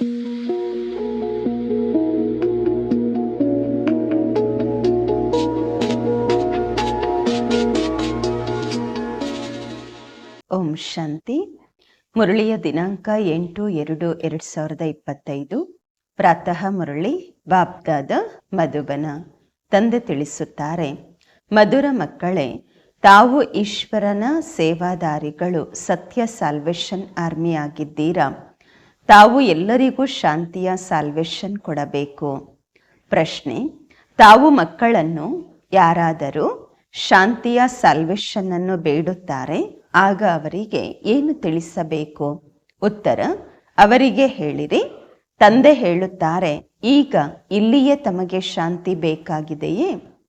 ಓಂ ಶಾಂತಿ. ಮುರಳಿಯ ದಿನಾಂಕ ಎಂಟು ಎರಡು ಎರಡು ಸಾವಿರದ ಇಪ್ಪತ್ತೈದು. ಪ್ರಾತಃ ಮುರಳಿ ಬಾಬ್ದಾದ ಮಧುಬನ. ತಂದೆ ತಿಳಿಸುತ್ತಾರೆ, ಮಧುರ ಮಕ್ಕಳೇ, ತಾವು ಈಶ್ವರನ ಸೇವಾದಾರಿಗಳು, ಸತ್ಯ ಸಾಲ್ವೇಷನ್ ಆರ್ಮಿ ಆಗಿದ್ದೀರಾ? ತಾವು ಎಲ್ಲರಿಗೂ ಶಾಂತಿಯ ಸಾಲ್ವೇಷನ್ ಕೊಡಬೇಕು. ಪ್ರಶ್ನೆ, ತಾವು ಮಕ್ಕಳನ್ನು ಯಾರಾದರೂ ಶಾಂತಿಯ ಸಾಲ್ವೇಷನ್ ಅನ್ನು ಬೇಡುತ್ತಾರೆ, ಆಗ ಅವರಿಗೆ ಏನು ತಿಳಿಸಬೇಕು? ಉತ್ತರ, ಅವರಿಗೆ ಹೇಳಿರಿ. ತಂದೆ ಹೇಳುತ್ತಾರೆ, ಈಗ ಇಲ್ಲಿಯೇ ತಮಗೆ ಶಾಂತಿ ಬೇಕಾಗಿದೆಯೇ?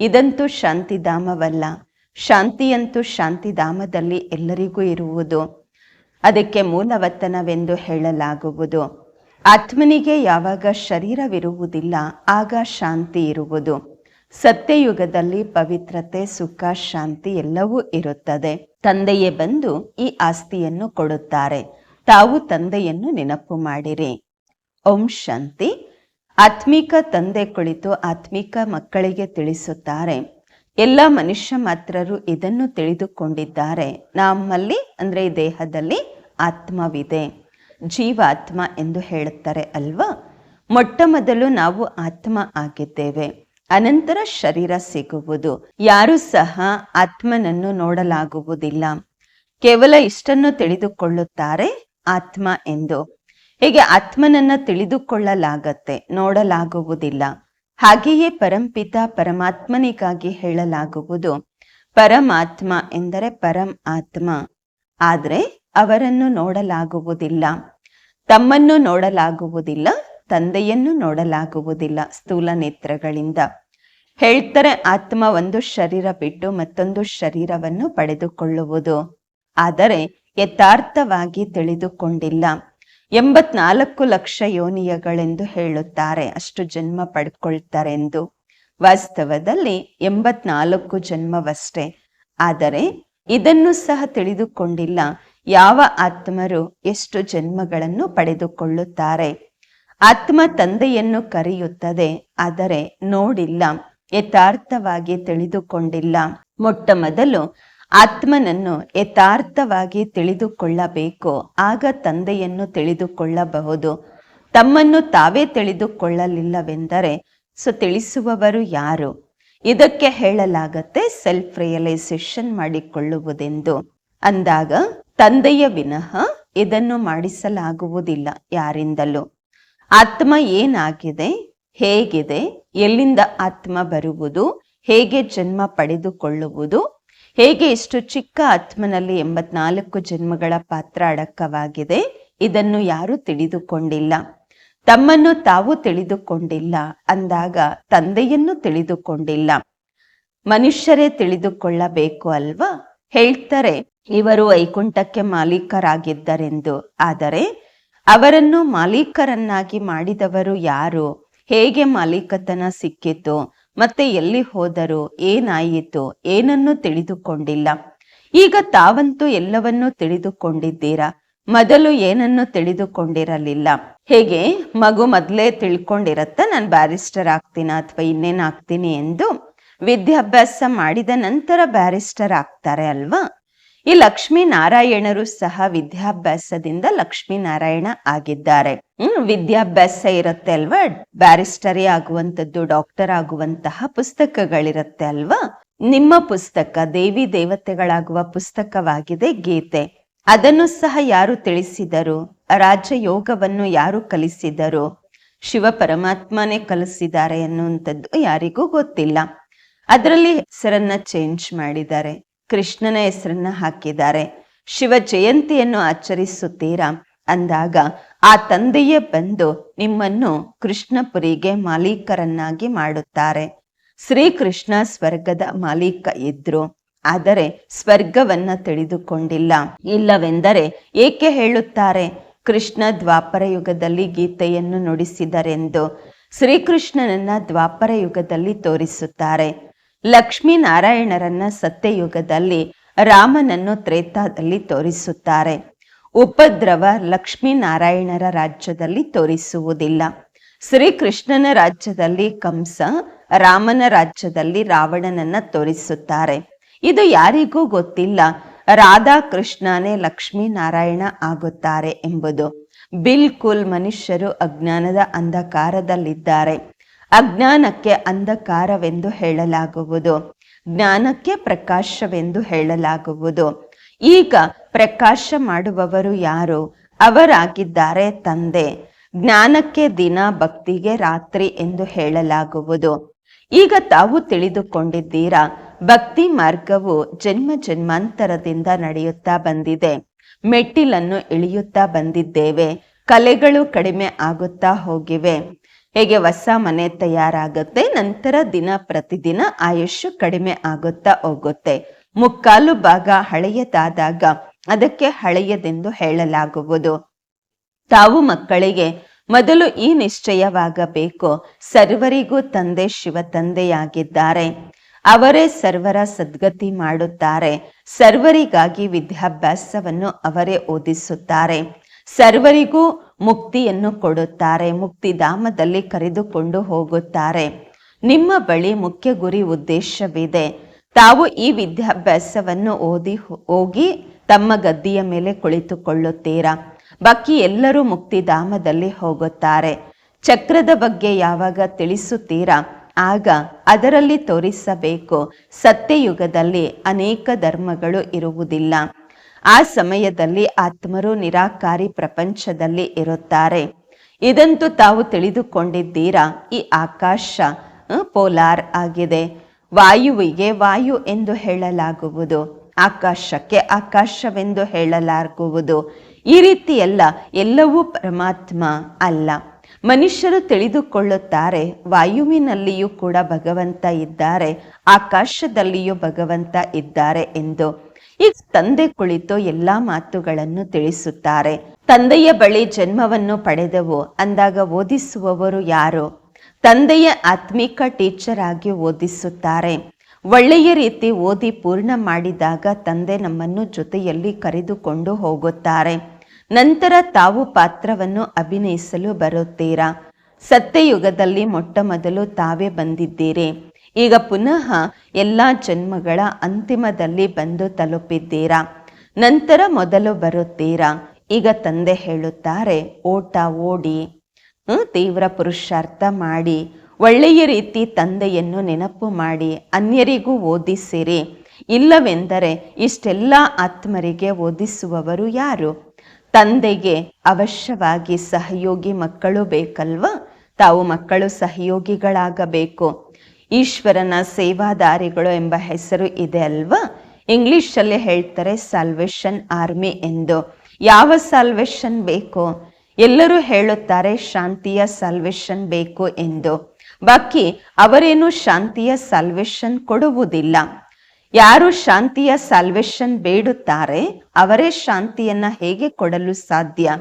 ಇದಂತೂ ಶಾಂತಿಧಾಮವಲ್ಲ. ಶಾಂತಿಯಂತೂ ಶಾಂತಿಧಾಮದಲ್ಲಿ ಎಲ್ಲರಿಗೂ ಇರುವುದು. ಅದಕ್ಕೆ ಮೂಲವತನವೆಂದು ಹೇಳಲಾಗುವುದು. ಆತ್ಮನಿಗೆ ಯಾವಾಗ ಶರೀರವಿರುವುದಿಲ್ಲ, ಆಗ ಶಾಂತಿ ಇರುವುದು. ಸತ್ಯಯುಗದಲ್ಲಿ ಪವಿತ್ರತೆ, ಸುಖ, ಶಾಂತಿ ಎಲ್ಲವೂ ಇರುತ್ತದೆ. ತಂದೆಯೇ ಬಂದು ಈ ಆಸ್ತಿಯನ್ನು ಕೊಡುತ್ತಾರೆ. ತಾವು ತಂದೆಯನ್ನು ನೆನಪು ಮಾಡಿರಿ. ಓಂ ಶಾಂತಿ. ಆತ್ಮಿಕ ತಂದೆ ಕುಳಿತು ಆತ್ಮಿಕ ಮಕ್ಕಳಿಗೆ ತಿಳಿಸುತ್ತಾರೆ. ಎಲ್ಲ ಮನುಷ್ಯ ಮಾತ್ರರು ಇದನ್ನು ತಿಳಿದುಕೊಂಡಿದ್ದಾರೆ. ನಮ್ಮಲ್ಲಿ, ಅಂದರೆ ಈ ದೇಹದಲ್ಲಿ ಆತ್ಮವಿದೆ. ಜೀವಾತ್ಮ ಎಂದು ಹೇಳುತ್ತಾರೆ ಅಲ್ವಾ? ಮೊಟ್ಟ ಮೊದಲು ನಾವು ಆತ್ಮ ಆಗಿದ್ದೇವೆ. ಅನಂತರ ಶರೀರ ಸಿಗುವುದು. ಯಾರು ಸಹ ಆತ್ಮನನ್ನು ನೋಡಲಾಗುವುದಿಲ್ಲ. ಕೇವಲ ಇಷ್ಟನ್ನು ತಿಳಿದುಕೊಳ್ಳುತ್ತಾರೆ ಆತ್ಮ ಎಂದು. ಹೀಗೆ ಆತ್ಮನನ್ನ ತಿಳಿದುಕೊಳ್ಳಲಾಗತ್ತೆ, ನೋಡಲಾಗುವುದಿಲ್ಲ. ಹಾಗೆಯೇ ಪರಂಪಿತ ಪರಮಾತ್ಮನಿಗಾಗಿ ಹೇಳಲಾಗುವುದು. ಪರಮಾತ್ಮ ಎಂದರೆ ಪರಂ ಆತ್ಮ. ಆದರೆ ಅವರನ್ನು ನೋಡಲಾಗುವುದಿಲ್ಲ. ತಮ್ಮನ್ನು ನೋಡಲಾಗುವುದಿಲ್ಲ, ತಂದೆಯನ್ನು ನೋಡಲಾಗುವುದಿಲ್ಲ ಸ್ಥೂಲ ನೇತ್ರಗಳಿಂದ. ಹೇಳ್ತಾರೆ ಆತ್ಮ ಒಂದು ಶರೀರ ಬಿಟ್ಟು ಮತ್ತೊಂದು ಶರೀರವನ್ನು ಪಡೆದುಕೊಳ್ಳುವುದು. ಆದರೆ ಯಥಾರ್ಥವಾಗಿ ತಿಳಿದುಕೊಂಡಿಲ್ಲ. ಎಂಬತ್ನಾಲ್ಕು ಲಕ್ಷ ಯೋನಿಯಗಳೆಂದು ಹೇಳುತ್ತಾರೆ. ಅಷ್ಟು ಜನ್ಮ ಪಡ್ಕೊಳ್ತಾರೆ ಎಂದು ವಾಸ್ತವದಲ್ಲಿ ಎಂಬತ್ನಾಲ್ಕು ಜನ್ಮವಷ್ಟೇ. ಆದರೆ ಇದನ್ನು ಸಹ ತಿಳಿದುಕೊಂಡಿಲ್ಲ. ಯಾವ ಆತ್ಮರು ಎಷ್ಟು ಜನ್ಮಗಳನ್ನು ಪಡೆದುಕೊಳ್ಳುತ್ತಾರೆ. ಆತ್ಮ ತಂದೆಯನ್ನು ಕರೆಯುತ್ತದೆ, ಆದರೆ ನೋಡಿಲ್ಲ, ಯಥಾರ್ಥವಾಗಿ ತಿಳಿದುಕೊಂಡಿಲ್ಲ. ಮೊಟ್ಟ ಮೊದಲು ಆತ್ಮನನ್ನು ಯಥಾರ್ಥವಾಗಿ ತಿಳಿದುಕೊಳ್ಳಬೇಕು, ಆಗ ತಂದೆಯನ್ನು ತಿಳಿದುಕೊಳ್ಳಬಹುದು. ತಮ್ಮನ್ನು ತಾವೇ ತಿಳಿದುಕೊಳ್ಳಲಿಲ್ಲವೆಂದರೆ ಸೊ ತಿಳಿಸುವವರು ಯಾರು? ಇದಕ್ಕೆ ಹೇಳಲಾಗತ್ತೆ ಸೆಲ್ಫ್ ರಿಯಲೈಸೇಷನ್ ಮಾಡಿಕೊಳ್ಳುವುದೆಂದು. ಅಂದಾಗ ತಂದೆಯ ವಿನಃ ಇದನ್ನು ಮಾಡಿಸಲಾಗುವುದಿಲ್ಲ ಯಾರಿಂದಲೂ. ಆತ್ಮ ಏನಾಗಿದೆ? ಹೇಗಿದೆ? ಎಲ್ಲಿಂದ ಆತ್ಮ ಬರುವುದು? ಹೇಗೆ ಜನ್ಮ ಪಡೆದುಕೊಳ್ಳುವುದು? ಹೇಗೆ ಇಷ್ಟು ಚಿಕ್ಕ ಆತ್ಮನಲ್ಲಿ ಎಂಬತ್ನಾಲ್ಕು ಜನ್ಮಗಳ ಪಾತ್ರ ಅಡಕವಾಗಿದೆ, ಇದನ್ನು ಯಾರು ತಿಳಿದುಕೊಂಡಿಲ್ಲ. ತಮ್ಮನ್ನು ತಾವು ತಿಳಿದುಕೊಂಡಿಲ್ಲ ಅಂದಾಗ ತಂದೆಯನ್ನು ತಿಳಿದುಕೊಂಡಿಲ್ಲ. ಮನುಷ್ಯರೇ ತಿಳಿದುಕೊಳ್ಳಬೇಕು ಅಲ್ವಾ? ಹೇಳ್ತಾರೆ, ಇವರು ವೈಕುಂಠಕ್ಕೆ ಮಾಲೀಕರಾಗಿದ್ದರೆಂದು. ಆದರೆ ಅವರನ್ನು ಮಾಲೀಕರನ್ನಾಗಿ ಮಾಡಿದವರು ಯಾರು? ಹೇಗೆ ಮಾಲೀಕತನ ಸಿಕ್ಕಿತು? ಮತ್ತೆ ಎಲ್ಲಿ ಹೋದರು ಏನಾಯಿತು ಏನನ್ನು ತಿಳಿದುಕೊಂಡಿಲ್ಲ. ಈಗ ತಾವಂತೂ ಎಲ್ಲವನ್ನೂ ತಿಳಿದುಕೊಂಡಿದ್ದೀರಾ? ಮೊದಲು ಏನನ್ನು ತಿಳಿದುಕೊಂಡಿರಲಿಲ್ಲ. ಹೇಗೆ? ಮಗು ಮೊದಲೇ ತಿಳ್ಕೊಂಡಿರತ್ತ, ನಾನು ಬ್ಯಾರಿಸ್ಟರ್ ಆಗ್ತೀನ ಅಥವಾ ಇನ್ನೇನ್ ಆಗ್ತೀನಿ ಎಂದು? ವಿದ್ಯಾಭ್ಯಾಸ ಮಾಡಿದ ನಂತರ ಬ್ಯಾರಿಸ್ಟರ್ ಆಗ್ತಾರೆ ಅಲ್ವಾ? ಈ ಲಕ್ಷ್ಮೀ ನಾರಾಯಣರು ಸಹ ವಿದ್ಯಾಭ್ಯಾಸದಿಂದ ಲಕ್ಷ್ಮೀ ನಾರಾಯಣ ಆಗಿದ್ದಾರೆ. ಹ್ಮ್, ವಿದ್ಯಾಭ್ಯಾಸ ಇರುತ್ತೆ ಅಲ್ವಾ? ಬ್ಯಾರಿಸ್ಟರಿ ಆಗುವಂತದ್ದು ಡಾಕ್ಟರ್ ಆಗುವಂತಹ ಪುಸ್ತಕಗಳಿರತ್ತೆ ಅಲ್ವಾ? ನಿಮ್ಮ ಪುಸ್ತಕ, ದೇವಿ ದೇವತೆಗಳಾಗುವ ಪುಸ್ತಕವಾಗಿದೆ ಗೀತೆ. ಅದನ್ನು ಸಹ ಯಾರು ತಿಳಿಸಿದರು? ರಾಜಯೋಗವನ್ನು ಯಾರು ಕಲಿಸಿದರು? ಶಿವ ಪರಮಾತ್ಮನೇ ಕಲಿಸಿದ್ದಾರೆ ಅನ್ನುವಂಥದ್ದು ಯಾರಿಗೂ ಗೊತ್ತಿಲ್ಲ. ಅದರಲ್ಲಿ ಹೆಸರನ್ನ ಚೇಂಜ್ ಮಾಡಿದ್ದಾರೆ. ಕೃಷ್ಣನ ಹೆಸರನ್ನ ಹಾಕಿದ್ದಾರೆ. ಶಿವ ಜಯಂತಿಯನ್ನು ಆಚರಿಸುತ್ತೀರಾ? ಅಂದಾಗ ಆ ತಂದೆಯೇ ಬಂದು ನಿಮ್ಮನ್ನು ಕೃಷ್ಣಪುರಿಗೆ ಮಾಲೀಕರನ್ನಾಗಿ ಮಾಡುತ್ತಾರೆ. ಶ್ರೀಕೃಷ್ಣ ಸ್ವರ್ಗದ ಮಾಲೀಕ ಇದ್ರು. ಆದರೆ ಸ್ವರ್ಗವನ್ನ ತಿಳಿದುಕೊಂಡಿಲ್ಲ. ಇಲ್ಲವೆಂದರೆ ಏಕೆ ಹೇಳುತ್ತಾರೆ? ಕೃಷ್ಣ ದ್ವಾಪರ ಯುಗದಲ್ಲಿ ಗೀತೆಯನ್ನು ನುಡಿಸಿದರೆಂದು ಶ್ರೀಕೃಷ್ಣನನ್ನ ದ್ವಾಪರ ಯುಗದಲ್ಲಿ ತೋರಿಸುತ್ತಾರೆ. ಲಕ್ಷ್ಮೀ ನಾರಾಯಣರನ್ನ ಸತ್ಯಯುಗದಲ್ಲಿ ರಾಮನನ್ನು ತ್ರೇತಾದಲ್ಲಿ ತೋರಿಸುತ್ತಾರೆ. ಉಪದ್ರವ ಲಕ್ಷ್ಮೀನಾರಾಯಣರ ರಾಜ್ಯದಲ್ಲಿ ತೋರಿಸುವುದಿಲ್ಲ. ಶ್ರೀಕೃಷ್ಣನ ರಾಜ್ಯದಲ್ಲಿ ಕಂಸ, ರಾಮನ ರಾಜ್ಯದಲ್ಲಿ ರಾವಣನನ್ನ ತೋರಿಸುತ್ತಾರೆ. ಇದು ಯಾರಿಗೂ ಗೊತ್ತಿಲ್ಲ. ರಾಧಾ ಕೃಷ್ಣನೇ ಲಕ್ಷ್ಮೀನಾರಾಯಣ ಆಗುತ್ತಾರೆ ಎಂಬುದು. ಬಿಲ್ಕುಲ್ ಮನುಷ್ಯರು ಅಜ್ಞಾನದ ಅಂಧಕಾರದಲ್ಲಿದ್ದಾರೆ. ಅಜ್ಞಾನಕ್ಕೆ ಅಂಧಕಾರವೆಂದು ಹೇಳಲಾಗುವುದು. ಜ್ಞಾನಕ್ಕೆ ಪ್ರಕಾಶವೆಂದು ಹೇಳಲಾಗುವುದು. ಈಗ ಪ್ರಕಾಶ ಮಾಡುವವರು ಯಾರು? ಅವರಾಗಿದ್ದಾರೆ ತಂದೆ. ಜ್ಞಾನಕ್ಕೆ ದಿನ ಭಕ್ತಿಗೆ ರಾತ್ರಿ ಎಂದು ಹೇಳಲಾಗುವುದು. ಈಗ ತಾವು ತಿಳಿದುಕೊಂಡಿದ್ದೀರಾ? ಭಕ್ತಿ ಮಾರ್ಗವು ಜನ್ಮ ಜನ್ಮಾಂತರದಿಂದ ನಡೆಯುತ್ತಾ ಬಂದಿದೆ. ಮೆಟ್ಟಿಲನ್ನು ಇಳಿಯುತ್ತಾ ಬಂದಿದ್ದೇವೆ. ಕಲೆಗಳು ಕಡಿಮೆ ಆಗುತ್ತಾ ಹೋಗಿವೆ. ಹೇಗೆ ಹೊಸ ಮನೆ ತಯಾರಾಗುತ್ತೆ, ನಂತರ ದಿನ ಪ್ರತಿದಿನ ಆಯುಷ್ಯು ಕಡಿಮೆ ಆಗುತ್ತಾ ಹೋಗುತ್ತೆ. ಮುಕ್ಕಾಲು ಭಾಗ ಹಳೆಯದಾದಾಗ ಅದಕ್ಕೆ ಹಳೆಯದೆಂದು ಹೇಳಲಾಗುವುದು. ತಾವು ಮಕ್ಕಳಿಗೆ ಮೊದಲು ಈ ನಿಶ್ಚಯವಾಗಬೇಕು. ಸರ್ವರಿಗೂ ತಂದೆ ಶಿವ ತಂದೆಯಾಗಿದ್ದಾರೆ. ಅವರೇ ಸರ್ವರ ಸದ್ಗತಿ ಮಾಡುತ್ತಾರೆ. ಸರ್ವರಿಗಾಗಿ ವಿದ್ಯಾಭ್ಯಾಸವನ್ನು ಅವರೇ ಓದಿಸುತ್ತಾರೆ. ಸರ್ವರಿಗೂ ಮುಕ್ತಿಯನ್ನು ಕೊಡುತ್ತಾರೆ ಮುಕ್ತಿಧಾಮದಲ್ಲಿ ಕರೆದುಕೊಂಡು ಹೋಗುತ್ತಾರೆ. ನಿಮ್ಮ ಬಳಿ ಮುಖ್ಯ ಗುರಿ ಉದ್ದೇಶವಿದೆ. ತಾವು ಈ ವಿದ್ಯಾಭ್ಯಾಸವನ್ನು ಓದಿ ಹೋಗಿ ತಮ್ಮ ಗದ್ದಿಯ ಮೇಲೆ ಕುಳಿತುಕೊಳ್ಳುತ್ತೀರಾ? ಬಾಕಿ ಎಲ್ಲರೂ ಮುಕ್ತಿಧಾಮದಲ್ಲಿ ಹೋಗುತ್ತಾರೆ. ಚಕ್ರದ ಬಗ್ಗೆ ಯಾವಾಗ ತಿಳಿಸುತ್ತೀರಾ? ಆಗ ಅದರಲ್ಲಿ ತೋರಿಸಬೇಕು. ಸತ್ಯಯುಗದಲ್ಲಿ ಅನೇಕ ಧರ್ಮಗಳು ಇರುವುದಿಲ್ಲ. ಆ ಸಮಯದಲ್ಲಿ ಆತ್ಮರು ನಿರಾಕಾರಿ ಪ್ರಪಂಚದಲ್ಲಿ ಇರುತ್ತಾರೆ. ಇದಂತೂ ತಾವು ತಿಳಿದುಕೊಂಡಿದ್ದೀರಾ? ಈ ಆಕಾಶ ಪೋಲಾರ್ ಆಗಿದೆ. ವಾಯುವಿಗೆ ವಾಯು ಎಂದು ಹೇಳಲಾಗುವುದು. ಆಕಾಶಕ್ಕೆ ಆಕಾಶವೆಂದು ಹೇಳಲಾಗುವುದು. ಈ ರೀತಿ ಎಲ್ಲ ಎಲ್ಲವೂ ಪರಮಾತ್ಮ ಅಲ್ಲ. ಮನುಷ್ಯರು ತಿಳಿದುಕೊಳ್ಳುತ್ತಾರೆ, ವಾಯುವಿನಲ್ಲಿಯೂ ಕೂಡ ಭಗವಂತ ಇದ್ದಾರೆ, ಆಕಾಶದಲ್ಲಿಯೂ ಭಗವಂತ ಇದ್ದಾರೆ ಎಂದು. ಈಗ ತಂದೆ ಕುಳಿತು ಎಲ್ಲಾ ಮಾತುಗಳನ್ನು ತಿಳಿಸುತ್ತಾರೆ. ತಂದೆಯ ಬಳಿ ಜನ್ಮವನ್ನು ಪಡೆದವು. ಅಂದಾಗ ಓದಿಸುವವರು ಯಾರು? ತಂದೆಯ ಆತ್ಮಿಕ ಟೀಚರ್ ಆಗಿ ಓದಿಸುತ್ತಾರೆ. ಒಳ್ಳೆಯ ರೀತಿ ಓದಿ ಪೂರ್ಣ ಮಾಡಿದಾಗ ತಂದೆ ನಮ್ಮನ್ನು ಜೊತೆಯಲ್ಲಿ ಕರೆದುಕೊಂಡು ಹೋಗುತ್ತಾರೆ. ನಂತರ ತಾವು ಪಾತ್ರವನ್ನು ಅಭಿನಯಿಸಲು ಬರುತ್ತೀರಾ? ಸತ್ಯಯುಗದಲ್ಲಿ ಮೊಟ್ಟ ಮೊದಲು ತಾವೇ ಬಂದಿದ್ದೀರಿ. ಈಗ ಪುನಃ ಎಲ್ಲ ಜನ್ಮಗಳ ಅಂತಿಮದಲ್ಲಿ ಬಂದು ತಲುಪಿದ್ದೀರಾ? ನಂತರ ಮೊದಲು ಬರುತ್ತೀರಾ? ಈಗ ತಂದೆ ಹೇಳುತ್ತಾರೆ, ಓಟ ಓಡಿ ತೀವ್ರ ಪುರುಷಾರ್ಥ ಮಾಡಿ, ಒಳ್ಳೆಯ ರೀತಿ ತಂದೆಯನ್ನು ನೆನಪು ಮಾಡಿ, ಅನ್ಯರಿಗೂ ಓದಿಸಿರಿ. ಇಲ್ಲವೆಂದರೆ ಇಷ್ಟೆಲ್ಲ ಆತ್ಮರಿಗೆ ಓದಿಸುವವರು ಯಾರು? ತಂದೆಗೆ ಅವಶ್ಯವಾಗಿ ಸಹಯೋಗಿ ಮಕ್ಕಳು ಬೇಕಲ್ವಾ? ತಾವು ಮಕ್ಕಳು ಸಹಯೋಗಿಗಳಾಗಬೇಕು. ಈಶ್ವರನ ಸೇವಾದಾರಿಗಳು ಎಂಬ ಹೆಸರು ಇದೆ ಅಲ್ವಾ? ಇಂಗ್ಲಿಷಲ್ಲಿ ಹೇಳ್ತಾರೆ ಸಾಲ್ವೇಷನ್ ಆರ್ಮಿ ಎಂದು. ಯಾವ ಸಾಲ್ವೇಷನ್ ಬೇಕು? ಎಲ್ಲರೂ ಹೇಳುತ್ತಾರೆ ಶಾಂತಿಯ ಸಾಲ್ವೇಷನ್ ಬೇಕು ಎಂದು. ಬಾಕಿ ಅವರೇನು ಶಾಂತಿಯ ಸಾಲ್ವೇಷನ್ ಕೊಡುವುದಿಲ್ಲ. ಯಾರು ಶಾಂತಿಯ ಸಾಲ್ವೇಷನ್ ಬೇಡುತ್ತಾರೆ, ಅವರೇ ಶಾಂತಿಯನ್ನ ಹೇಗೆ ಕೊಡಲು ಸಾಧ್ಯ?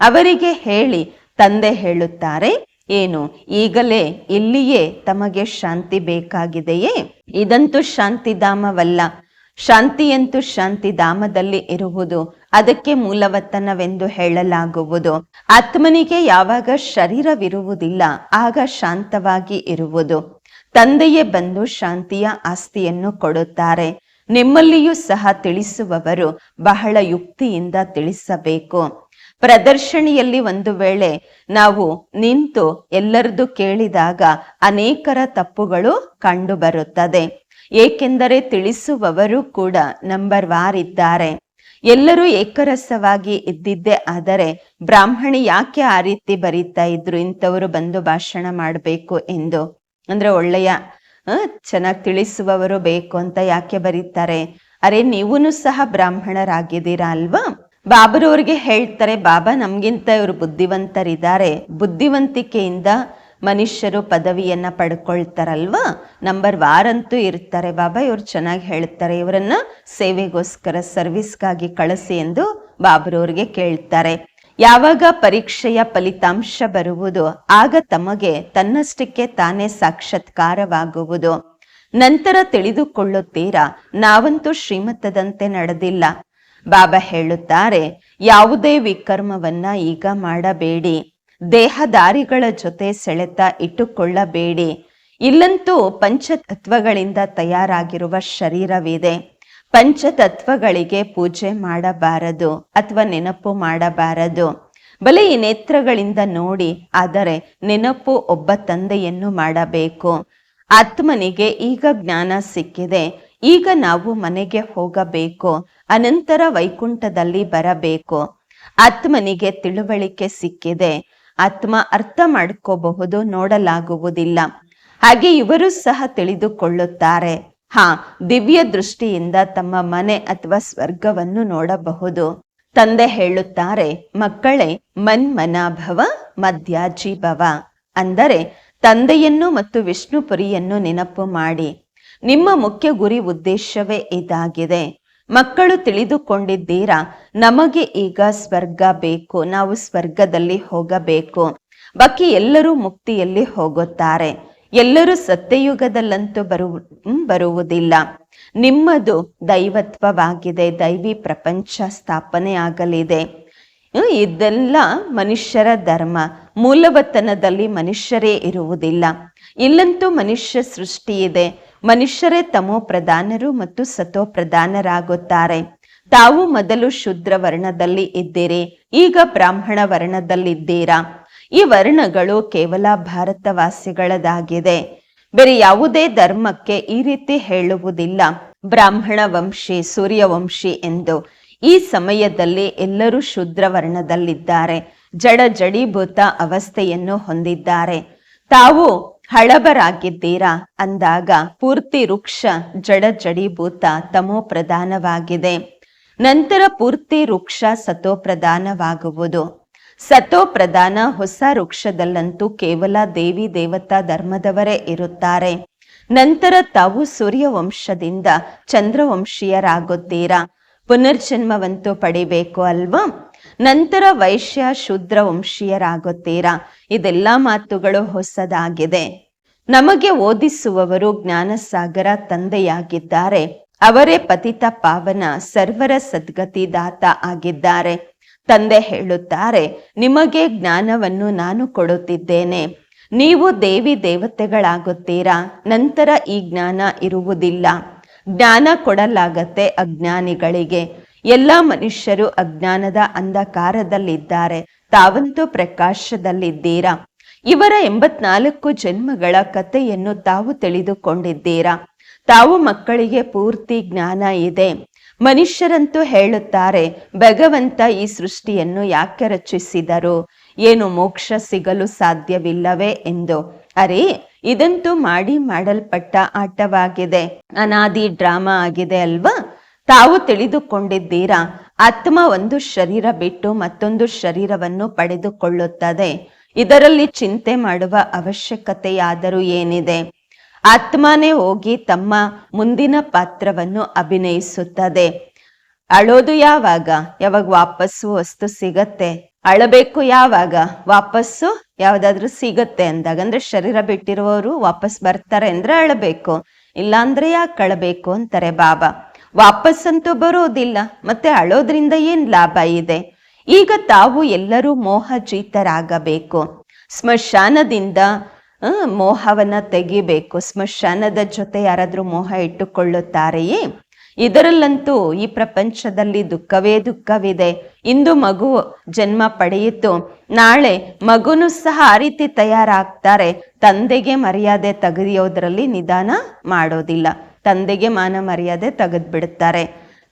ಅವರಿಗೆ ಹೇಳಿ ತಂದೆ ಹೇಳುತ್ತಾರೆ ಏನು? ಈಗಲೇ ಇಲ್ಲಿಯೇ ತಮಗೆ ಶಾಂತಿ ಬೇಕಾಗಿದೆಯೇ? ಇದಂತೂ ಶಾಂತಿಧಾಮವಲ್ಲ. ಶಾಂತಿಯಂತೂ ಶಾಂತಿಧಾಮದಲ್ಲಿ ಇರುವುದು ಅದಕ್ಕೆ ಮೂಲವತನವೆಂದು ಹೇಳಲಾಗುವುದು. ಆತ್ಮನಿಗೆ ಯಾವಾಗ ಶರೀರವಿರುವುದಿಲ್ಲ, ಆಗ ಶಾಂತವಾಗಿ ಇರುವುದು. ತಂದೆಯೇ ಬಂದು ಶಾಂತಿಯ ಆಸ್ತಿಯನ್ನು ಕೊಡುತ್ತಾರೆ. ನಿಮ್ಮಲ್ಲಿಯೂ ಸಹ ತಿಳಿಸುವವರು ಬಹಳ ಯುಕ್ತಿಯಿಂದ ತಿಳಿಸಬೇಕು. ಪ್ರದರ್ಶನಿಯಲ್ಲಿ ಒಂದು ವೇಳೆ ನಾವು ನಿಂತು ಎಲ್ಲರದು ಕೇಳಿದಾಗ ಅನೇಕರ ತಪ್ಪುಗಳು ಕಂಡು ಬರುತ್ತದೆ ಏಕೆಂದರೆ ತಿಳಿಸುವವರು ಕೂಡ ನಂಬರ್ ವಾರ್ ಇದ್ದಾರೆ ಎಲ್ಲರೂ ಏಕರಸವಾಗಿ ಇದ್ದಿದ್ದೇ ಆದರೆ ಬ್ರಾಹ್ಮಣಿ ಯಾಕೆ ಆ ರೀತಿ ಬರೀತಾ ಇದ್ರು? ಇಂಥವರು ಬಂದು ಭಾಷಣ ಮಾಡಬೇಕು ಎಂದು. ಅಂದ್ರೆ ಒಳ್ಳೆಯ ಚೆನ್ನಾಗಿ ತಿಳಿಸುವವರು ಬೇಕು ಅಂತ ಯಾಕೆ ಬರೀತಾರೆ? ಅರೆ ನೀವೂ ಸಹ ಬ್ರಾಹ್ಮಣರಾಗಿದ್ದೀರಾ ಅಲ್ವಾ? ಬಾಬರವ್ರಿಗೆ ಹೇಳ್ತಾರೆ, ಬಾಬಾ, ನಮಗಿಂತ ಇವರು ಬುದ್ಧಿವಂತರಿದ್ದಾರೆ. ಬುದ್ಧಿವಂತಿಕೆಯಿಂದ ಮನುಷ್ಯರು ಪದವಿಯನ್ನ ಪಡ್ಕೊಳ್ತಾರಲ್ವಾ? ನಂಬರ್ ವಾರಂತೂ ಇರ್ತಾರೆ. ಬಾಬಾ, ಇವ್ರು ಚೆನ್ನಾಗಿ ಹೇಳ್ತಾರೆ. ಇವರನ್ನ ಸೇವೆಗೋಸ್ಕರ, ಸರ್ವಿಸ್ಗಾಗಿ ಕಳಿಸಿ ಎಂದು ಬಾಬರವ್ರಿಗೆ ಕೇಳ್ತಾರೆ. ಯಾವಾಗ ಪರೀಕ್ಷೆಯ ಫಲಿತಾಂಶ ಬರುವುದು, ಆಗ ತಮಗೆ ತನ್ನಷ್ಟಕ್ಕೆ ತಾನೇ ಸಾಕ್ಷಾತ್ಕಾರವಾಗುವುದು. ನಂತರ ತಿಳಿದುಕೊಳ್ಳುತ್ತೀರಾ? ನಾವಂತೂ ಶ್ರೀಮತದಂತೆ ನಡೆದಿಲ್ಲ. ಬಾಬಾ ಹೇಳುತ್ತಾರೆ, ಯಾವುದೇ ವಿಕರ್ಮವನ್ನ ಈಗ ಮಾಡಬೇಡಿ. ದೇಹದಾರಿಗಳ ಜೊತೆ ಸೆಳೆತ ಇಟ್ಟುಕೊಳ್ಳಬೇಡಿ. ಇಲ್ಲಂತೂ ಪಂಚತತ್ವಗಳಿಂದ ತಯಾರಾಗಿರುವ ಶರೀರವಿದೆ. ಪಂಚತತ್ವಗಳಿಗೆ ಪೂಜೆ ಮಾಡಬಾರದು ಅಥವಾ ನೆನಪು ಮಾಡಬಾರದು. ಬಲಿ ಈ ನೇತ್ರಗಳಿಂದ ನೋಡಿ, ಆದರೆ ನೆನಪು ಒಬ್ಬ ತಂದೆಯನ್ನು ಮಾಡಬೇಕು. ಆತ್ಮನಿಗೆ ಈಗ ಜ್ಞಾನ ಸಿಕ್ಕಿದೆ. ಈಗ ನಾವು ಮನೆಗೆ ಹೋಗಬೇಕು, ಅನಂತರ ವೈಕುಂಠದಲ್ಲಿ ಬರಬೇಕು. ಆತ್ಮನಿಗೆ ತಿಳುವಳಿಕೆ ಸಿಕ್ಕಿದೆ. ಆತ್ಮ ಅರ್ಥ ಮಾಡ್ಕೋಬಹುದು, ನೋಡಲಾಗುವುದಿಲ್ಲ. ಹಾಗೆ ಇವರು ಸಹ ತಿಳಿದುಕೊಳ್ಳುತ್ತಾರೆ. ಹಾ, ದಿವ್ಯ ದೃಷ್ಟಿಯಿಂದ ತಮ್ಮ ಮನೆ ಅಥವಾ ಸ್ವರ್ಗವನ್ನು ನೋಡಬಹುದು. ತಂದೆ ಹೇಳುತ್ತಾರೆ, ಮಕ್ಕಳೇ, ಮನ್ಮನಾಭವ ಮಧ್ಯಾಜಿ ಭವ ಅಂದರೆ ತಂದೆಯನ್ನು ಮತ್ತು ವಿಷ್ಣುಪುರಿಯನ್ನು ನೆನಪು ಮಾಡಿ. ನಿಮ್ಮ ಮುಖ್ಯ ಗುರಿ ಉದ್ದೇಶವೇ ಇದಾಗಿದೆ. ಮಕ್ಕಳು ತಿಳಿದುಕೊಂಡಿದ್ದೀರಾ? ನಮಗೆ ಈಗ ಸ್ವರ್ಗ ಬೇಕು. ನಾವು ಸ್ವರ್ಗದಲ್ಲಿ ಹೋಗಬೇಕು. ಬಾಕಿ ಎಲ್ಲರೂ ಮುಕ್ತಿಯಲ್ಲಿ ಹೋಗುತ್ತಾರೆ. ಎಲ್ಲರೂ ಸತ್ಯಯುಗದಲ್ಲಂತೂ ಬರು ಬರುವುದಿಲ್ಲ. ನಿಮ್ಮದು ದೈವತ್ವವಾಗಿದೆ. ದೈವಿ ಪ್ರಪಂಚ ಸ್ಥಾಪನೆ ಆಗಲಿದೆ. ಇದೆಲ್ಲ ಮನುಷ್ಯರ ಧರ್ಮ. ಮೂಲವತನದಲ್ಲಿ ಮನುಷ್ಯರೇ ಇರುವುದಿಲ್ಲ. ಇಲ್ಲಂತೂ ಮನುಷ್ಯ ಸೃಷ್ಟಿ ಇದೆ. ಮನುಷ್ಯರೇ ತಮೋ ಪ್ರಧಾನರು ಮತ್ತು ಸತೋ ಪ್ರಧಾನರಾಗುತ್ತಾರೆ. ತಾವು ಮೊದಲು ಶುದ್ರ ವರ್ಣದಲ್ಲಿ ಇದ್ದೀರಿ, ಈಗ ಬ್ರಾಹ್ಮಣ ವರ್ಣದಲ್ಲಿದ್ದೀರಾ? ಈ ವರ್ಣಗಳು ಕೇವಲ ಭಾರತವಾಸಿಗಳದಾಗಿದೆ ಬೇರೆ ಯಾವುದೇ ಧರ್ಮಕ್ಕೆ ಈ ರೀತಿ ಹೇಳುವುದಿಲ್ಲ. ಬ್ರಾಹ್ಮಣ ವಂಶಿ ಸೂರ್ಯವಂಶಿ ಎಂದು ಈ ಸಮಯದಲ್ಲಿ ಎಲ್ಲರೂ ಶುದ್ರ ವರ್ಣದಲ್ಲಿದ್ದಾರೆ. ಜಡ ಜಡೀಭೂತ ಅವಸ್ಥೆಯನ್ನು ಹೊಂದಿದ್ದಾರೆ. ತಾವು ಹಳಬರಾಗಿದ್ದೀರಾ? ಅಂದಾಗ ಪೂರ್ತಿ ವೃಕ್ಷ ಜಡ ಜಡೀಭೂತ ತಮೋ ಪ್ರಧಾನವಾಗಿದೆ. ನಂತರ ಪೂರ್ತಿ ವೃಕ್ಷ ಸತೋ ಪ್ರಧಾನವಾಗುವುದು. ಸತೋ ಪ್ರಧಾನ ಹೊಸ ವೃಕ್ಷದಲ್ಲಂತೂ ಕೇವಲ ದೇವಿ ದೇವತಾ ಧರ್ಮದವರೇ ಇರುತ್ತಾರೆ. ನಂತರ ತಾವು ಸೂರ್ಯವಂಶದಿಂದ ಚಂದ್ರವಂಶೀಯರಾಗುತ್ತೀರಾ? ಪುನರ್ಜನ್ಮವಂತೂ ಪಡಿಬೇಕು ಅಲ್ವಾ? ನಂತರ ವೈಶ್ಯ ಶೂದ್ರ ವಂಶೀಯರಾಗುತ್ತೀರಾ? ಇದೆಲ್ಲ ಮಾತುಗಳು ಹೊಸದಾಗಿದೆ. ನಮಗೆ ಓದಿಸುವವರು ಜ್ಞಾನಸಾಗರ ತಂದೆಯಾಗಿದ್ದಾರೆ. ಅವರೇ ಪತಿತ ಪಾವನ, ಸರ್ವರ ಸದ್ಗತಿ ದಾತ ಆಗಿದ್ದಾರೆ. ತಂದೆ ಹೇಳುತ್ತಾರೆ, ನಿಮಗೆ ಜ್ಞಾನವನ್ನು ನಾನು ಕೊಡುತ್ತಿದ್ದೇನೆ. ನೀವು ದೇವಿ ದೇವತೆಗಳಾಗುತ್ತೀರಾ? ನಂತರ ಈ ಜ್ಞಾನ ಇರುವುದಿಲ್ಲ. ಜ್ಞಾನ ಕೊಡಲಾಗತ್ತೆ ಅಜ್ಞಾನಿಗಳಿಗೆ. ಎಲ್ಲ ಮನುಷ್ಯರು ಅಜ್ಞಾನದ ಅಂಧಕಾರದಲ್ಲಿದ್ದಾರೆ. ತಾವಂತೂ ಪ್ರಕಾಶದಲ್ಲಿದ್ದೀರಾ? ಇವರ ಎಂಬತ್ನಾಲ್ಕು ಜನ್ಮಗಳ ಕಥೆಯನ್ನು ತಾವು ತಿಳಿದುಕೊಂಡಿದ್ದೀರಾ? ತಾವು ಮಕ್ಕಳಿಗೆ ಪೂರ್ತಿ ಜ್ಞಾನ ಇದೆ. ಮನುಷ್ಯರಂತೂ ಹೇಳುತ್ತಾರೆ, ಭಗವಂತ ಈ ಸೃಷ್ಟಿಯನ್ನು ಯಾಕೆ ರಚಿಸಿದರು? ಏನು ಮೋಕ್ಷ ಸಿಗಲು ಸಾಧ್ಯವಿಲ್ಲವೇ ಎಂದು. ಅರೆ, ಇದಂತೂ ಮಾಡಿ ಮಾಡಲ್ಪಟ್ಟ ಆಟವಾಗಿದೆ. ಅನಾದಿ ಡ್ರಾಮಾ ಆಗಿದೆ ಅಲ್ವಾ? ತಾವು ತಿಳಿದುಕೊಂಡಿದ್ದೀರಾ? ಆತ್ಮ ಒಂದು ಶರೀರ ಬಿಟ್ಟು ಮತ್ತೊಂದು ಶರೀರವನ್ನು ಪಡೆದುಕೊಳ್ಳುತ್ತದೆ. ಇದರಲ್ಲಿ ಚಿಂತೆ ಮಾಡುವ ಅವಶ್ಯಕತೆಯಾದರೂ ಏನಿದೆ? ಆತ್ಮನೇ ಹೋಗಿ ತಮ್ಮ ಮುಂದಿನ ಪಾತ್ರವನ್ನು ಅಭಿನಯಿಸುತ್ತದೆ. ಅಳೋದು ಯಾವಾಗ? ಯಾವಾಗ ವಾಪಸ್ಸು ವಸ್ತು ಸಿಗತ್ತೆ? ಅಳಬೇಕು ಯಾವಾಗ? ವಾಪಸ್ಸು ಯಾವ್ದಾದ್ರು ಸಿಗತ್ತೆ ಅಂದಾಗ, ಅಂದ್ರೆ ಶರೀರ ಬಿಟ್ಟಿರುವವರು ವಾಪಸ್ ಬರ್ತಾರೆ ಅಂದ್ರೆ ಅಳಬೇಕು. ಇಲ್ಲಾಂದ್ರೆ ಯಾಕೆ ಅಳಬೇಕು ಅಂತಾರೆ ಬಾಬಾ? ವಾಪಸ್ಸಂತೂ ಬರೋದಿಲ್ಲ, ಮತ್ತೆ ಅಳೋದ್ರಿಂದ ಏನ್ ಲಾಭ ಇದೆ? ಈಗ ತಾವು ಎಲ್ಲರೂ ಮೋಹ ಮೋಹಜೀತರಾಗಬೇಕು. ಸ್ಮಶಾನದಿಂದ ಮೋಹವನ್ನ ತೆಗಿಬೇಕು. ಸ್ಮಶಾನದ ಜೊತೆ ಯಾರಾದ್ರೂ ಮೋಹ ಇಟ್ಟುಕೊಳ್ಳುತ್ತಾರೆಯೇ? ಇದರಲ್ಲಂತೂ ಈ ಪ್ರಪಂಚದಲ್ಲಿ ದುಃಖವೇ ದುಃಖವಿದೆ. ಇಂದು ಮಗು ಜನ್ಮ ಪಡೆಯಿತು. ನಾಳೆ ಮಗುನು ಸಹ ಆ ರೀತಿ ತಯಾರಾಗ್ತಾರೆ. ತಂದೆಗೆ ಮರ್ಯಾದೆ ತೆಗೆಯೋದ್ರಲ್ಲಿ ನಿಧಾನ ಮಾಡೋದಿಲ್ಲ. ತಂದೆಗೆ ಮಾನ ಮರ್ಯಾದೆ ತೆಗೆದ್ಬಿಡುತ್ತಾರೆ.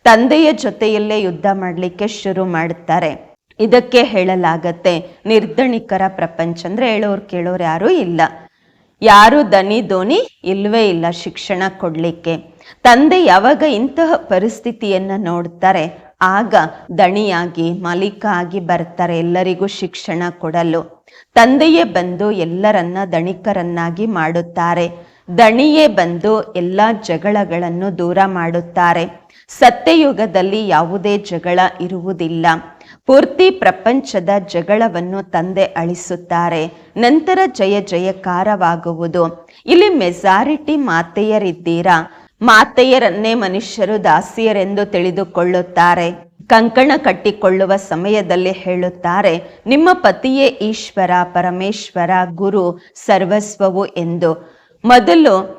ತಂದೆಯ ಜೊತೆಯಲ್ಲೇ ಯುದ್ಧ ಮಾಡಲಿಕ್ಕೆ ಶುರು ಮಾಡುತ್ತಾರೆ. ಇದಕ್ಕೆ ಹೇಳಲಾಗತ್ತೆ ನಿರ್ಧಣಿಕರ ಪ್ರಪಂಚ ಅಂದ್ರೆ ಹೇಳೋರು ಕೇಳೋರು ಯಾರೂ ಇಲ್ಲ. ಯಾರು ದನಿ ದೋನಿ ಇಲ್ವೇ ಇಲ್ಲ ಶಿಕ್ಷಣ ಕೊಡ್ಲಿಕ್ಕೆ. ತಂದೆ ಯಾವಾಗ ಇಂತಹ ಪರಿಸ್ಥಿತಿಯನ್ನ ನೋಡ್ತಾರೆ, ಆಗ ದಣಿಯಾಗಿ, ಮಾಲೀಕ ಆಗಿ ಬರ್ತಾರೆ, ಎಲ್ಲರಿಗೂ ಶಿಕ್ಷಣ ಕೊಡಲು. ತಂದೆಯೇ ಬಂದು ಎಲ್ಲರನ್ನ ದಣಿಕರನ್ನಾಗಿ ಮಾಡುತ್ತಾರೆ. ದಣಿಯೇ ಬಂದು ಎಲ್ಲ ಜಗಳಗಳನ್ನು ದೂರ ಮಾಡುತ್ತಾರೆ. ಸತ್ಯಯುಗದಲ್ಲಿ ಯಾವುದೇ ಜಗಳ ಇರುವುದಿಲ್ಲ. ಪೂರ್ತಿ ಪ್ರಪಂಚದ ಜಗಳವನ್ನು ತಂದೆ ಅಳಿಸುತ್ತಾರೆ. ನಂತರ ಜಯ ಜಯಕಾರವಾಗುವುದು. ಇಲ್ಲಿ ಮೆಜಾರಿಟಿ ಮಾತೆಯರಿದ್ದೀರಾ? ಮಾತೆಯರನ್ನೇ ಮನುಷ್ಯರು ದಾಸಿಯರೆಂದು ತಿಳಿದುಕೊಳ್ಳುತ್ತಾರೆ. ಕಂಕಣ ಕಟ್ಟಿಕೊಳ್ಳುವ ಸಮಯದಲ್ಲಿ ಹೇಳುತ್ತಾರೆ, ನಿಮ್ಮ ಪತಿಯೇ ಈಶ್ವರ, ಪರಮೇಶ್ವರ, ಗುರು, ಸರ್ವಸ್ವವು ಎಂದು. ಮೊದಲು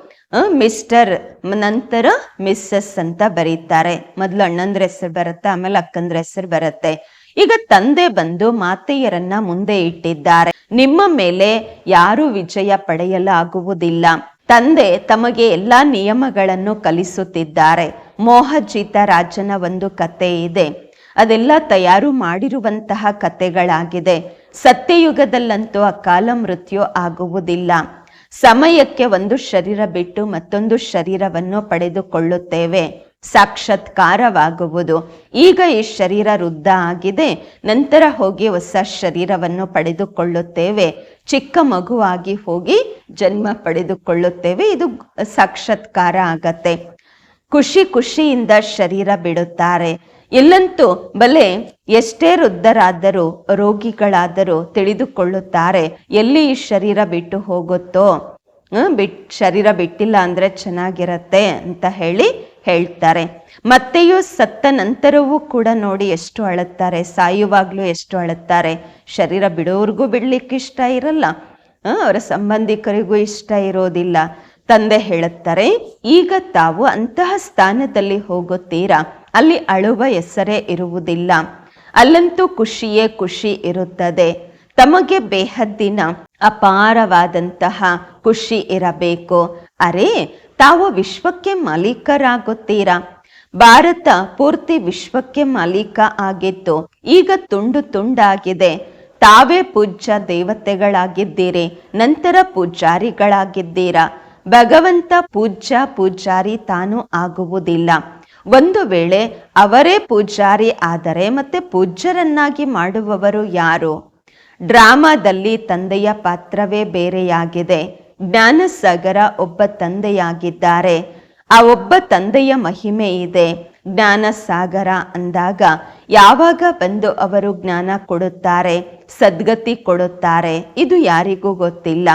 ಮಿಸ್ಟರ್ ನಂತರ ಮಿಸ್ಸಸ್ ಅಂತ ಬರೀತಾರೆ. ಮೊದಲು ಅಣ್ಣಂದ್ರ ಹೆಸರು ಬರುತ್ತೆ, ಆಮೇಲೆ ಅಕ್ಕಂದ್ರ ಹೆಸರು ಬರುತ್ತೆ. ಈಗ ತಂದೆ ಬಂದು ಮಾತೆಯರನ್ನ ಮುಂದೆ ಇಟ್ಟಿದ್ದಾರೆ. ನಿಮ್ಮ ಮೇಲೆ ಯಾರು ವಿಜಯ ಪಡೆಯಲಾಗುವುದಿಲ್ಲ. ತಂದೆ ತಮಗೆ ಎಲ್ಲಾ ನಿಯಮಗಳನ್ನು ಕಲಿಸುತ್ತಿದ್ದಾರೆ. ಮೋಹಜಿತ ರಾಜನ ಒಂದು ಕತೆ ಇದೆ. ಅದೆಲ್ಲ ತಯಾರು ಮಾಡಿರುವಂತಹ ಕತೆಗಳಾಗಿದೆ. ಸತ್ಯಯುಗದಲ್ಲಂತೂ ಅಕಾಲ ಮೃತ್ಯು ಆಗುವುದಿಲ್ಲ. ಸಮಯಕ್ಕೆ ಒಂದು ಶರೀರ ಬಿಟ್ಟು ಮತ್ತೊಂದು ಶರೀರವನ್ನು ಪಡೆದುಕೊಳ್ಳುತ್ತೇವೆ. ಸಾಕ್ಷಾತ್ಕಾರವಾಗುವುದು. ಈಗ ಈ ಶರೀರ ವೃದ್ಧ ಆಗಿದೆ. ನಂತರ ಹೋಗಿ ಹೊಸ ಶರೀರವನ್ನು ಪಡೆದುಕೊಳ್ಳುತ್ತೇವೆ. ಚಿಕ್ಕ ಮಗುವಾಗಿ ಹೋಗಿ ಜನ್ಮ ಪಡೆದುಕೊಳ್ಳುತ್ತೇವೆ. ಇದು ಸಾಕ್ಷಾತ್ಕಾರ ಆಗತ್ತೆ. ಖುಷಿ ಖುಷಿಯಿಂದ ಶರೀರ ಬಿಡುತ್ತಾರೆ. ಇಲ್ಲಂತೂ ಬಲೆ ಎಷ್ಟೇ ವೃದ್ಧರಾದರೂ ರೋಗಿಗಳಾದರೂ ತಿಳಿದುಕೊಳ್ಳುತ್ತಾರೆ, ಎಲ್ಲಿ ಈ ಶರೀರ ಬಿಟ್ಟು ಹೋಗುತ್ತೋ ಬಿಟ್, ಶರೀರ ಬಿಟ್ಟಿಲ್ಲ ಅಂದ್ರೆ ಚೆನ್ನಾಗಿರತ್ತೆ ಅಂತ ಹೇಳಿ ಹೇಳ್ತಾರೆ. ಮತ್ತೆಯೂ ಸತ್ತ ನಂತರವೂ ಕೂಡ ನೋಡಿ ಎಷ್ಟು ಅಳುತ್ತಾರೆ, ಸಾಯುವಾಗ್ಲೂ ಎಷ್ಟು ಅಳುತ್ತಾರೆ. ಶರೀರ ಬಿಡೋರ್ಗೂ ಬಿಡ್ಲಿಕ್ಕೆ ಇಷ್ಟ ಇರಲ್ಲ ಅವರ ಸಂಬಂಧಿಕರಿಗೂ ಇಷ್ಟ ಇರೋದಿಲ್ಲ. ತಂದೆ ಹೇಳುತ್ತಾರೆ, ಈಗ ತಾವು ಅಂತಹ ಸ್ಥಾನದಲ್ಲಿ ಹೋಗುತ್ತೀರಾ? ಅಲ್ಲಿ ಅಳುವ ಹೆಸರೇ ಇರುವುದಿಲ್ಲ. ಅಲ್ಲಂತೂ ಖುಷಿಯೇ ಖುಷಿ ಇರುತ್ತದೆ. ತಮಗೆ ಬೇಹದ್ದಿನ ಅಪಾರವಾದಂತಹ ಖುಷಿ ಇರಬೇಕು. ಅರೆ, ತಾವು ವಿಶ್ವಕ್ಕೆ ಮಾಲೀಕರಾಗುತ್ತೀರಾ? ಭಾರತ ಪೂರ್ತಿ ವಿಶ್ವಕ್ಕೆ ಮಾಲೀಕ ಆಗಿತ್ತು ಈಗ ತುಂಡು ತುಂಡಾಗಿದೆ. ತಾವೇ ಪೂಜ್ಯ ದೇವತೆಗಳಾಗಿದ್ದೀರಿ, ನಂತರ ಪೂಜಾರಿಗಳಾಗಿದ್ದೀರಾ? ಭಗವಂತ ಪೂಜ್ಯ ಪೂಜಾರಿ ತಾನು ಆಗುವುದಿಲ್ಲ. ಒಂದು ವೇಳೆ ಅವರೇ ಪೂಜಾರಿ ಆದರೆ ಮತ್ತೆ ಪೂಜ್ಯರನ್ನಾಗಿ ಮಾಡುವವರು ಯಾರು? ಡ್ರಾಮಾದಲ್ಲಿ ತಂದೆಯ ಪಾತ್ರವೇ ಬೇರೆಯಾಗಿದೆ. ಜ್ಞಾನಸಾಗರ ಒಬ್ಬ ತಂದೆಯಾಗಿದ್ದಾರೆ. ಆ ಒಬ್ಬ ತಂದೆಯ ಮಹಿಮೆ ಇದೆ. ಜ್ಞಾನಸಾಗರ ಅಂದಾಗ ಯಾವಾಗ ಬಂದು ಅವರು ಜ್ಞಾನ ಕೊಡುತ್ತಾರೆ, ಸದ್ಗತಿ ಕೊಡುತ್ತಾರೆ, ಇದು ಯಾರಿಗೂ ಗೊತ್ತಿಲ್ಲ.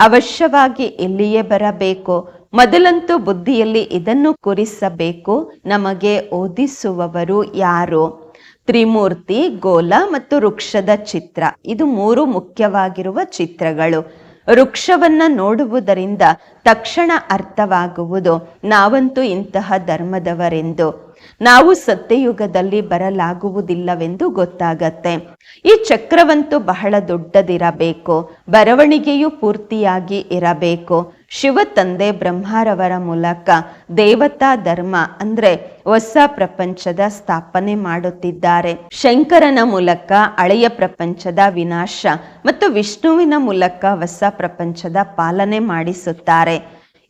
ಅವಶ್ಯವಾಗಿ ಇಲ್ಲಿಯೇ ಬರಬೇಕು ಮೊದಲಂತೂ ಬುದ್ಧಿಯಲ್ಲಿ ಇದನ್ನು ಕೂರಿಸಬೇಕು. ನಮಗೆ ಓದಿಸುವವರು ಯಾರು? ತ್ರಿಮೂರ್ತಿ, ಗೋಲ ಮತ್ತು ವೃಕ್ಷದ ಚಿತ್ರ. ಇದು ಮೂರು ಮುಖ್ಯವಾಗಿರುವ ಚಿತ್ರಗಳು. ವೃಕ್ಷವನ್ನ ನೋಡುವುದರಿಂದ ತಕ್ಷಣ ಅರ್ಥವಾಗುವುದು. ನಾವಂತೂ ಇಂತಹ ಧರ್ಮದವರೆಂದು. ನಾವು ಸತ್ಯಯುಗದಲ್ಲಿ ಬರಲಾಗುವುದಿಲ್ಲವೆಂದು ಗೊತ್ತಾಗತ್ತೆ. ಈ ಚಕ್ರವಂತೂ ಬಹಳ ದೊಡ್ಡದಿರಬೇಕು. ಬರವಣಿಗೆಯು ಪೂರ್ತಿಯಾಗಿ ಇರಬೇಕು. ಶಿವ ತಂದೆ ಬ್ರಹ್ಮರವರ ಮೂಲಕ ದೇವತಾ ಧರ್ಮ ಅಂದ್ರೆ ಹೊಸ ಪ್ರಪಂಚದ ಸ್ಥಾಪನೆ ಮಾಡುತ್ತಿದ್ದಾರೆ. ಶಂಕರನ ಮೂಲಕ ಹಳೆಯ ಪ್ರಪಂಚದ ವಿನಾಶ ಮತ್ತು ವಿಷ್ಣುವಿನ ಮೂಲಕ ಹೊಸ ಪ್ರಪಂಚದ ಪಾಲನೆ ಮಾಡಿಸುತ್ತಾರೆ.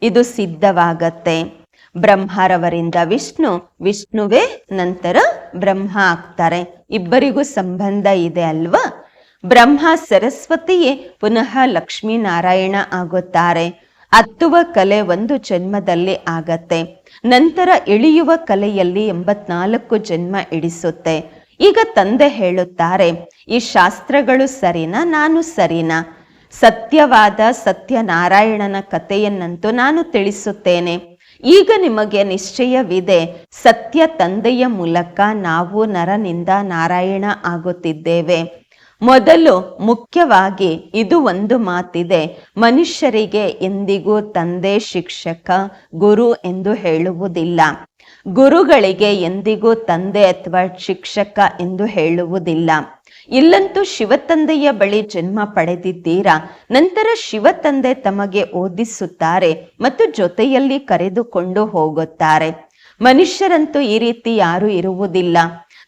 ಇದು ಸಿದ್ಧವಾಗತ್ತೆ. ಬ್ರಹ್ಮರವರಿಂದ ವಿಷ್ಣು, ವಿಷ್ಣುವೇ ನಂತರ ಬ್ರಹ್ಮ ಆಗ್ತಾರೆ. ಇಬ್ಬರಿಗೂ ಸಂಬಂಧ ಇದೆ ಅಲ್ವಾ? ಬ್ರಹ್ಮ ಸರಸ್ವತಿಯೇ ಪುನಃ ಲಕ್ಷ್ಮೀನಾರಾಯಣ ಆಗುತ್ತಾರೆ. ಹತ್ತುವ ಕಲೆ ಒಂದು ಜನ್ಮದಲ್ಲಿ ಆಗತ್ತೆ. ನಂತರ ಇಳಿಯುವ ಕಲೆಯಲ್ಲಿ ಎಂಬತ್ನಾಲ್ಕು ಜನ್ಮ ಇಡಿಸುತ್ತೆ ಈಗ ತಂದೆ ಹೇಳುತ್ತಾರೆ, ಈ ಶಾಸ್ತ್ರಗಳು ಸರಿನಾ? ನಾನು ಸರಿನಾ? ಸತ್ಯವಾದ ಸತ್ಯನಾರಾಯಣನ ಕಥೆಯನ್ನಂತೂ ನಾನು ತಿಳಿಸುತ್ತೇನೆ. ಈಗ ನಿಮಗೆ ನಿಶ್ಚಯವಿದೆ, ಸತ್ಯ ತಂದೆಯ ಮೂಲಕ ನಾವು ನರನಿಂದ ನಾರಾಯಣ ಆಗುತ್ತಿದ್ದೇವೆ. ಮೊದಲು ಮುಖ್ಯವಾಗಿ ಇದು ಒಂದು ಮಾತಿದೆ. ಮನುಷ್ಯರಿಗೆ ಎಂದಿಗೂ ತಂದೆ, ಶಿಕ್ಷಕ, ಗುರು ಎಂದು ಹೇಳುವುದಿಲ್ಲ. ಗುರುಗಳಿಗೆ ಎಂದಿಗೂ ತಂದೆ ಅಥವಾ ಶಿಕ್ಷಕ ಎಂದು ಹೇಳುವುದಿಲ್ಲ. ಇಲ್ಲಂತೂ ಶಿವತಂದೆಯ ಬಳಿ ಜನ್ಮ ಪಡೆದಿದ್ದೀರಾ? ನಂತರ ಶಿವತಂದೆ ತಮಗೆ ಓದಿಸುತ್ತಾರೆ ಮತ್ತು ಜೊತೆಯಲ್ಲಿ ಕರೆದುಕೊಂಡು ಹೋಗುತ್ತಾರೆ. ಮನುಷ್ಯರಂತೂ ಈ ರೀತಿ ಯಾರು ಇರುವುದಿಲ್ಲ.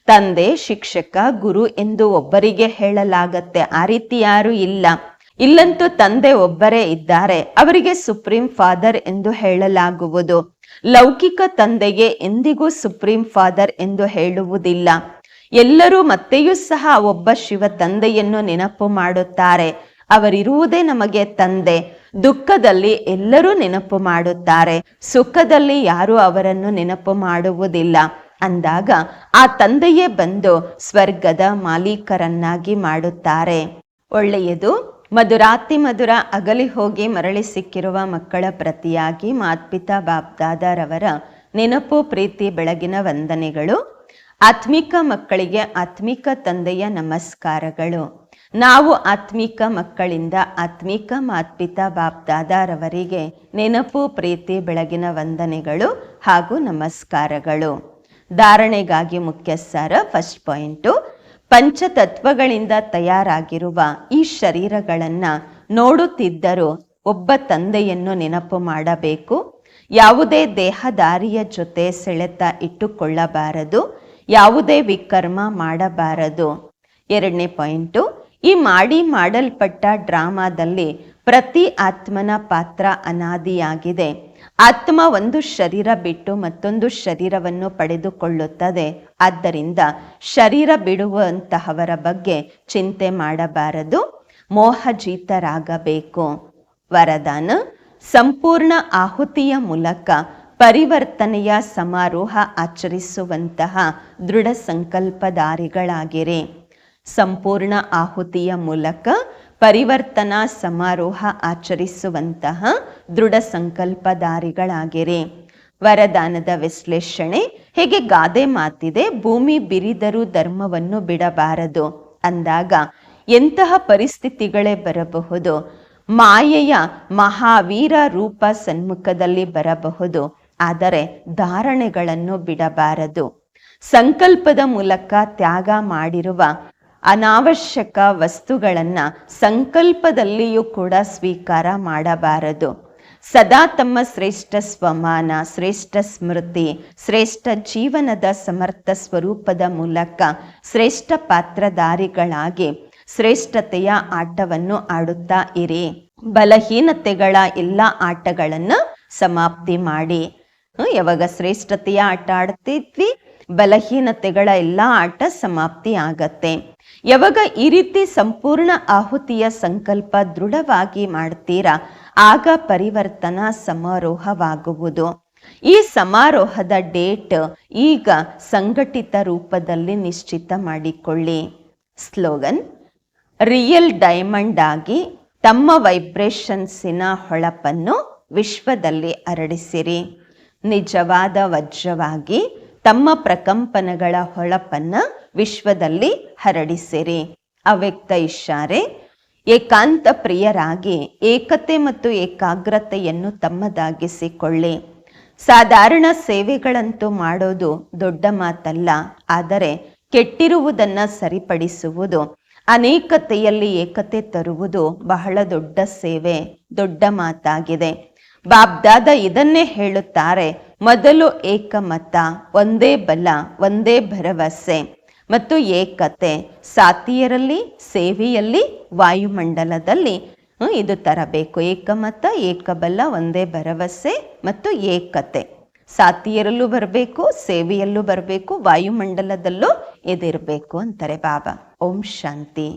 ತಂದೆ, ಶಿಕ್ಷಕ, ಗುರು ಎಂದು ಒಬ್ಬರಿಗೆ ಹೇಳಲಾಗತ್ತೆ. ಆ ರೀತಿ ಯಾರು ಇಲ್ಲ. ಇಲ್ಲಂತೂ ತಂದೆ ಒಬ್ಬರೇ ಇದ್ದಾರೆ. ಅವರಿಗೆ ಸುಪ್ರೀಂ ಫಾದರ್ ಎಂದು ಹೇಳಲಾಗುವುದು. ಲೌಕಿಕ ತಂದೆಗೆ ಎಂದಿಗೂ ಸುಪ್ರೀಂ ಫಾದರ್ ಎಂದು ಹೇಳುವುದಿಲ್ಲ. ಎಲ್ಲರೂ ಮತ್ತೆಯೂ ಸಹ ಒಬ್ಬ ಶಿವ ತಂದೆಯನ್ನು ನೆನಪು ಮಾಡುತ್ತಾರೆ. ಅವರಿರುವುದೇ ನಮಗೆ ತಂದೆ. ದುಃಖದಲ್ಲಿ ಎಲ್ಲರೂ ನೆನಪು ಮಾಡುತ್ತಾರೆ. ಸುಖದಲ್ಲಿ ಯಾರೂ ಅವರನ್ನು ನೆನಪು ಮಾಡುವುದಿಲ್ಲ. ಅಂದಾಗ ಆ ತಂದೆಯೇ ಬಂದು ಸ್ವರ್ಗದ ಮಾಲೀಕರನ್ನಾಗಿ ಮಾಡುತ್ತಾರೆ. ಒಳ್ಳೆಯದು, ಮಧುರಾತಿ ಮಧುರ ಅಗಲಿ ಹೋಗಿ ಮರಳಿ ಸಿಕ್ಕಿರುವ ಮಕ್ಕಳ ಪ್ರತಿಯಾಗಿ ಮಾತ್ಪಿತಾ ಬಾಬ್ದಾದರವರ ನೆನಪು, ಪ್ರೀತಿ, ಬೆಳಗಿನ ವಂದನೆಗಳು, ಆತ್ಮಿಕ ಮಕ್ಕಳಿಗೆ ಆತ್ಮಿಕ ತಂದೆಯ ನಮಸ್ಕಾರಗಳು. ನಾವು ಆತ್ಮಿಕ ಮಕ್ಕಳಿಂದ ಆತ್ಮಿಕ ಮಾತ್ಪಿತಾ ಬಾಪ್ದಾದಾರವರಿಗೆ ನೆನಪು, ಪ್ರೀತಿ, ಬೆಳಗಿನ ವಂದನೆಗಳು ಹಾಗೂ ನಮಸ್ಕಾರಗಳು. ಧಾರಣೆಗಾಗಿ ಮುಖ್ಯ ಸಾರ ಫಸ್ಟ್ ಪಾಯಿಂಟು ಪಂಚತತ್ವಗಳಿಂದ ತಯಾರಾಗಿರುವ ಈ ಶರೀರಗಳನ್ನು ನೋಡುತ್ತಿದ್ದರೂ ಒಬ್ಬ ತಂದೆಯನ್ನು ನೆನಪು ಮಾಡಬೇಕು. ಯಾವುದೇ ದೇಹದಾರಿಯ ಜೊತೆ ಸೆಳೆತ ಇಟ್ಟುಕೊಳ್ಳಬಾರದು. ಯಾವುದೇ ವಿಕರ್ಮ ಮಾಡಬಾರದು. ಎರಡನೇ ಪಾಯಿಂಟು ಈ ಮಾಡಿ ಮಾಡಲ್ಪಟ್ಟ ಡ್ರಾಮಾದಲ್ಲಿ ಪ್ರತಿ ಆತ್ಮನ ಪಾತ್ರ ಅನಾದಿಯಾಗಿದೆ. ಆತ್ಮ ಒಂದು ಶರೀರ ಬಿಟ್ಟು ಮತ್ತೊಂದು ಶರೀರವನ್ನು ಪಡೆದುಕೊಳ್ಳುತ್ತದೆ. ಆದ್ದರಿಂದ ಶರೀರ ಬಿಡುವಂತಹವರ ಬಗ್ಗೆ ಚಿಂತೆ ಮಾಡಬಾರದು. ಮೋಹಜೀತರಾಗಬೇಕು. ವರದಾನ, ಸಂಪೂರ್ಣ ಆಹುತಿಯ ಮೂಲಕ ಪರಿವರ್ತನೆಯ ಸಮಾರೋಹ ಆಚರಿಸುವಂತಹ ದೃಢ ಸಂಕಲ್ಪಧಾರಿಗಳಾಗಿರಿ ಸಂಪೂರ್ಣ ಆಹುತಿಯ ಮೂಲಕ ಪರಿವರ್ತನಾ ಸಮಾರೋಹ ಆಚರಿಸುವಂತಹ ದೃಢ ಸಂಕಲ್ಪಧಾರಿಗಳಾಗಿರಿ. ವರದಾನದ ವಿಶ್ಲೇಷಣೆ, ಹೇಗೆ ಗಾದೆ ಮಾತಿದೆ, ಭೂಮಿ ಬಿರಿದರೂ ಧರ್ಮವನ್ನು ಬಿಡಬಾರದು ಅಂದಾಗ ಎಂತಹ ಪರಿಸ್ಥಿತಿಗಳೇ ಬರಬಹುದು, ಮಾಯೆಯ ಮಹಾವೀರ ರೂಪ ಸನ್ಮುಖದಲ್ಲಿ ಬರಬಹುದು, ಆದರೆ ಧಾರಣೆಗಳನ್ನು ಬಿಡಬಾರದು. ಸಂಕಲ್ಪದ ಮೂಲಕ ತ್ಯಾಗ ಮಾಡಿರುವ ಅನಾವಶ್ಯಕ ವಸ್ತುಗಳನ್ನು ಸಂಕಲ್ಪದಲ್ಲಿಯೂ ಕೂಡ ಸ್ವೀಕಾರ ಮಾಡಬಾರದು. ಸದಾ ತಮ್ಮ ಶ್ರೇಷ್ಠ ಸ್ವಮಾನ, ಶ್ರೇಷ್ಠ ಸ್ಮೃತಿ, ಶ್ರೇಷ್ಠ ಜೀವನದ ಸಮರ್ಥ ಸ್ವರೂಪದ ಮೂಲಕ ಶ್ರೇಷ್ಠ ಪಾತ್ರಧಾರಿಗಳಾಗಿ ಶ್ರೇಷ್ಠತೆಯ ಆಟವನ್ನು ಆಡುತ್ತಾ ಇರಿ. ಬಲಹೀನತೆಗಳ ಎಲ್ಲ ಆಟಗಳನ್ನು ಸಮಾಪ್ತಿ ಮಾಡಿ. ಯಾವಾಗ ಶ್ರೇಷ್ಠತೆಯ ಆಟ ಆಡ್ತಿದ್ವಿ, ಬಲಹೀನತೆಗಳ ಎಲ್ಲ ಆಟ ಸಮಾಪ್ತಿ ಆಗತ್ತೆ. ಯಾವಾಗ ಈ ರೀತಿ ಸಂಪೂರ್ಣ ಆಹುತಿಯ ಸಂಕಲ್ಪ ದೃಢವಾಗಿ ಮಾಡ್ತೀರಾ, ಆಗ ಪರಿವರ್ತನಾ ಸಮಾರೋಹವಾಗುವುದು. ಈ ಸಮಾರೋಹದ ಡೇಟ್ ಈಗ ಸಂಘಟಿತ ರೂಪದಲ್ಲಿ ನಿಶ್ಚಿತ ಮಾಡಿಕೊಳ್ಳಿ. ಸ್ಲೋಗನ್, ರಿಯಲ್ ಡೈಮಂಡ್ ಆಗಿ ತಮ್ಮ ವೈಬ್ರೇಷನ್ಸಿನ ಹೊಳಪನ್ನು ವಿಶ್ವದಲ್ಲಿ ಹರಡಿಸಿರಿ. ನಿಜವಾದ ವಜ್ರವಾಗಿ ತಮ್ಮ ಪ್ರಕಂಪನಗಳ ಹೊಳಪನ್ನು ವಿಶ್ವದಲ್ಲಿ ಹರಡಿಸಿರಿ. ಅವ್ಯಕ್ತ ಇಶಾರೆ ಏಕಾಂತ ಪ್ರಿಯರಾಗಿ, ಏಕತೆ ಮತ್ತು ಏಕಾಗ್ರತೆಯನ್ನು ತಮ್ಮದಾಗಿಸಿಕೊಳ್ಳಿ. ಸಾಧಾರಣ ಸೇವೆಗಳಂತೂ ಮಾಡೋದು ದೊಡ್ಡ ಮಾತಲ್ಲ, ಆದರೆ ಕೆಟ್ಟಿರುವುದನ್ನು ಸರಿಪಡಿಸುವುದು, ಅನೇಕತೆಯಲ್ಲಿ ಏಕತೆ ತರುವುದು ಬಹಳ ದೊಡ್ಡ ಸೇವೆ, ದೊಡ್ಡ ಮಾತಾಗಿದೆ. ಬಾಬ್ದಾದ ಇದನ್ನೇ ಹೇಳುತ್ತಾರೆ, ಮೊದಲು ಏಕಮತ, ಒಂದೇ ಬಲ, ಒಂದೇ ಭರವಸೆ. ಮತ್ತು ಏಕತೆ, ಸಾತಿಯರಲ್ಲಿ, ಸೇವೆಯಲ್ಲಿ, ವಾಯುಮಂಡಲದಲ್ಲಿ ಇದು ತರಬೇಕು. ಏಕಮತ ಏಕಬಲ್ಲ ಒಂದೇ ಭರವಸೆ ಮತ್ತು ಏಕತೆ. ಸಾತಿಯರಲ್ಲೂ ಬರಬೇಕು, ಸೇವೆಯಲ್ಲೂ ಬರಬೇಕು, ವಾಯುಮಂಡಲದಲ್ಲೂ ಇದಿರಬೇಕು ಅಂತಾರೆ ಬಾಬಾ. ಓಂ ಶಾಂತಿ.